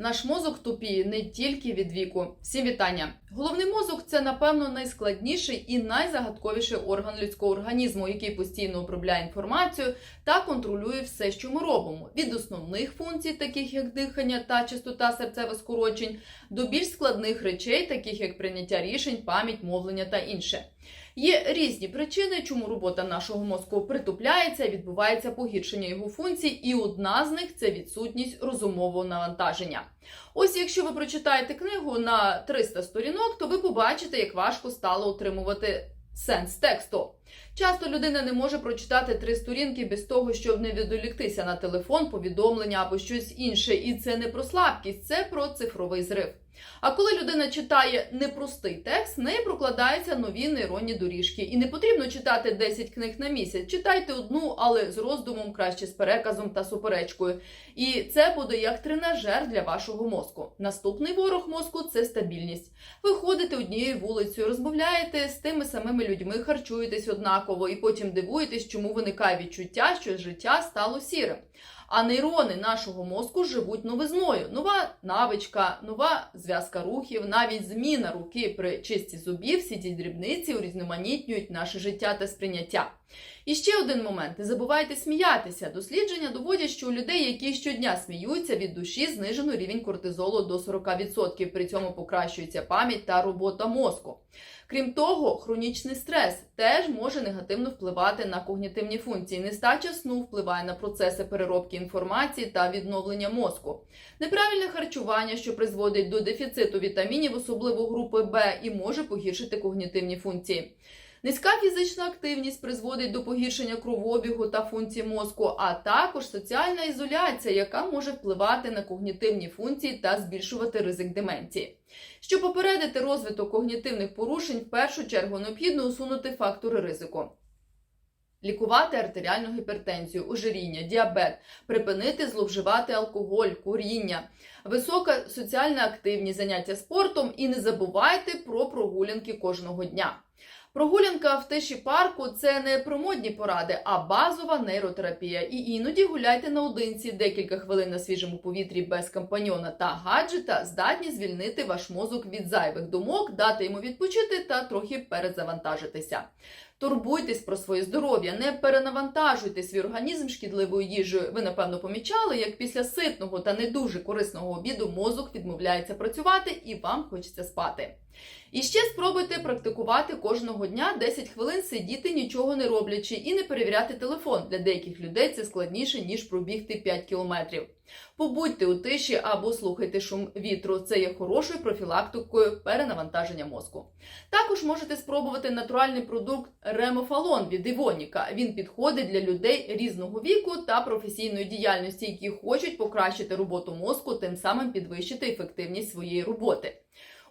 Наш мозок тупіє не тільки від віку. Всім вітання. Головний мозок це, напевно, найскладніший і найзагадковіший орган людського організму, який постійно обробляє інформацію та контролює все, що ми робимо. Від основних функцій, таких як дихання та частота серцевих скорочень, до більш складних речей, таких як прийняття рішень, пам'ять, мовлення та інше. Є різні причини, чому робота нашого мозку притупляється, відбувається погіршення його функцій, і одна з них це відсутність розумового навантаження. Ось якщо ви прочитаєте книгу на 300 сторінок, то ви побачите, як важко стало утримувати сенс тексту. Часто людина не може прочитати три сторінки без того, щоб не відволіктися на телефон, повідомлення або щось інше. І це не про слабкість, це про цифровий зрив. А коли людина читає непростий текст, в неї прокладаються нові нейронні доріжки. І не потрібно читати 10 книг на місяць. Читайте одну, але з роздумом, краще з переказом та суперечкою. І це буде як тренажер для вашого мозку. Наступний ворог мозку це стабільність. Ви ходите однією вулицею, розмовляєте з тими самими людьми, харчуєтесь однаково, і потім дивуєтесь, чому виникає відчуття, що життя стало сірим. А нейрони нашого мозку живуть новизною. Нова навичка, нова зв'язка рухів, навіть зміна руки при чисті зубів, всі ці дрібниці урізноманітнюють наше життя та сприйняття. І ще один момент: не забувайте сміятися. Дослідження доводять, що у людей, які щодня сміються від душі, знижено рівень кортизолу до 40%. При цьому покращується пам'ять та робота мозку. Крім того, хронічний стрес теж може негативно впливати на когнітивні функції. Нестача сну впливає на процеси переробки інформації та відновлення мозку. Неправильне харчування, що призводить до дефіциту вітамінів, особливо групи Б, і може погіршити когнітивні функції. Низька фізична активність призводить до погіршення кровообігу та функцій мозку, а також соціальна ізоляція, яка може впливати на когнітивні функції та збільшувати ризик деменції. Щоб попередити розвиток когнітивних порушень, в першу чергу необхідно усунути фактори ризику. Лікувати артеріальну гіпертензію, ожиріння, діабет, припинити зловживати алкоголь, куріння, висока соціальна активність, заняття спортом і не забувайте про прогулянки кожного дня. Прогулянка в тиші парку це не про модні поради, а базова нейротерапія. І іноді гуляйте наодинці декілька хвилин на свіжому повітрі без компаньйона та гаджета здатні звільнити ваш мозок від зайвих думок, дати йому відпочити та трохи перезавантажитися. Турбуйтесь про своє здоров'я, не перенавантажуйте свій організм шкідливою їжею. Ви напевно помічали, як після ситного та не дуже корисного обіду мозок відмовляється працювати і вам хочеться спати. І ще спробуйте практикувати кожного дня 10 хвилин сидіти, нічого не роблячи, і не перевіряти телефон. Для деяких людей це складніше ніж пробігти 5 кілометрів. Побудьте у тиші або слухайте шум вітру. Це є хорошою профілактикою перенавантаження мозку. Також можете спробувати натуральний продукт ремофалон від Івоніка. Він підходить для людей різного віку та професійної діяльності, які хочуть покращити роботу мозку, тим самим підвищити ефективність своєї роботи.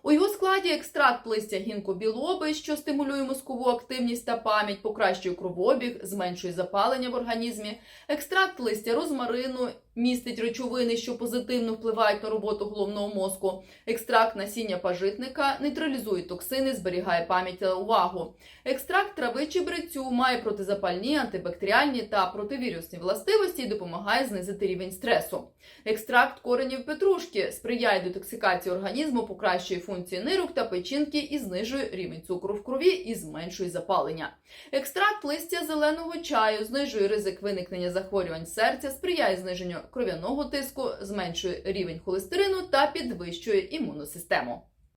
У його складі екстракт листя гінкобілоби, що стимулює мозкову активність та пам'ять, покращує кровообіг, зменшує запалення в організмі. Екстракт листя розмарину містить речовини, що позитивно впливають на роботу головного мозку. Екстракт насіння пажитника нейтралізує токсини, зберігає пам'ять та увагу. Екстракт трави чебрецю має протизапальні, антибактеріальні та противірусні властивості і допомагає знизити рівень стресу. Екстракт коренів петрушки сприяє детоксикації організму, покращує функції нирок та печінки і знижує рівень цукру в крові і зменшує запалення. Екстракт листя зеленого чаю знижує ризик виникнення захворювань серця, сприяє зниженню кров'яного тиску, зменшує рівень холестерину та підвищує імунну систему.